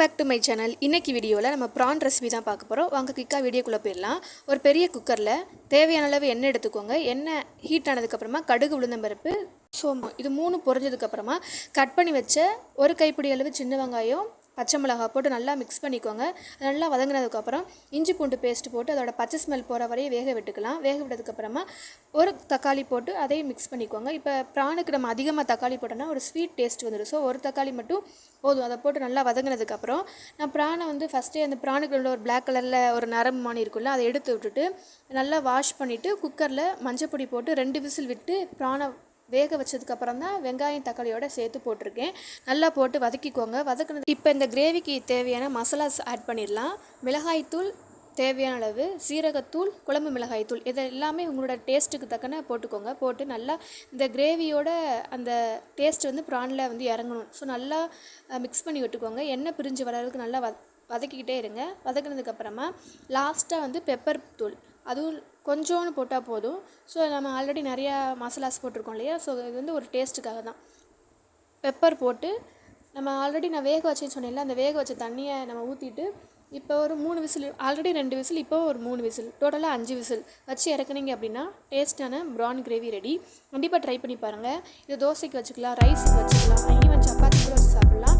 Back to my channel இன்னைக்கு வீடியோவில் நம்ம ப்ரான் ரெசிபி தான் பார்க்க போகிறோம் வாங்க குயிக்காக வீடியோக்குள்ளே போயிடலாம். ஒரு பெரிய குக்கரில் தேவையான அளவு எண்ணெய் எடுத்துக்கோங்க. எண்ணெய் ஹீட் ஆனதுக்கப்புறமா கடுகு உளுந்தம்பருப்பு சோம்பு. இது மூணு பொரிஞ்சதுக்கப்புறமா கட் பண்ணி வச்ச ஒரு கைப்பிடி அளவு சின்ன வெங்காயம் பச்சை மிளகாய் போட்டு நல்லா மிக்ஸ் பண்ணிக்கோங்க. நல்லா வதங்கினதுக்கப்புறம் இஞ்சி பூண்டு பேஸ்ட் போட்டு அதோட பச்சை ஸ்மெல் போகிற வரையும் வேக விட்டுக்கலாம். வேக விட்டதுக்கப்புறமா ஒரு தக்காளி போட்டு அதையும் மிக்ஸ் பண்ணிக்கோங்க. இப்போ ப்ரானுக்கு நம்ம அதிகமாக தக்காளி போட்டோம்னா ஒரு ஸ்வீட் டேஸ்ட் வந்துடும் ஸோ ஒரு தக்காளி மட்டும் போதும். அதை போட்டு நல்லா வதங்கினதுக்கப்புறம் நான் ப்ரானை வந்து ஃபஸ்ட்டே அந்த ப்ரானுக்கு உள்ள ஒரு பிளாக் கலரில் ஒரு நரம்பு மாணி இருக்குல்ல அதை எடுத்து விட்டுட்டு நல்லா வாஷ் பண்ணிவிட்டு குக்கரில் மஞ்சப்பொடி போட்டு ரெண்டு விசில் விட்டு ப்ரானை வேக வச்சதுக்கப்புறம் தான் வெங்காயம் தக்காளியோட சேர்த்து போட்டிருக்கேன். நல்லா போட்டு வதக்கிக்கோங்க. வதக்குனது இப்போ இந்த கிரேவிக்கு தேவையான மசாலாஸ் ஆட் பண்ணிடலாம். மிளகாய்த்தூள் தேவையான அளவு சீரகத்தூள் குழம்பு மிளகாய்த்தூள் இது எல்லாமே உங்களோட டேஸ்ட்டுக்கு தக்கன போட்டுக்கோங்க. போட்டு நல்லா இந்த கிரேவியோட அந்த டேஸ்ட் வந்து ப்ரானில் வந்து இறங்கணும். ஸோ நல்லா மிக்ஸ் பண்ணி விட்டுக்கோங்க. எண்ணெய் பிரிஞ்சு வர அளவுக்கு நல்லா வத வதக்கிக்கிட்டே இருங்க. வதக்குனதுக்கப்புறமா லாஸ்ட்டாக வந்து பெப்பர் தூள் அதுவும் கொஞ்சோன்னு போட்டால் போதும். ஸோ நம்ம ஆல்ரெடி நிறையா மசாலாஸ் போட்டிருக்கோம் இல்லையா? ஸோ இது வந்து ஒரு டேஸ்ட்டுக்காக தான். பெப்பர் போட்டு நம்ம ஆல்ரெடி நான் வேக வச்சேன்னு சொன்னேன்ல அந்த வேக வச்ச தண்ணியை நம்ம ஊற்றிட்டு இப்போ ஒரு மூணு விசில் ஆல்ரெடி ரெண்டு விசில் இப்போ ஒரு மூணு விசில் டோட்டலாக அஞ்சு விசில் வச்சு இறக்குனீங்க அப்படின்னா டேஸ்ட்டான ப்ரான் கிரேவி ரெடி கண்டிப்பாக ட்ரை பண்ணி பாருங்கள் இது தோசைக்கு வச்சுக்கலாம் ரைஸுக்கு வச்சுக்கலாம் ஈவன் சப்பாத்தி கூட வச்சு சாப்பிட்லாம்.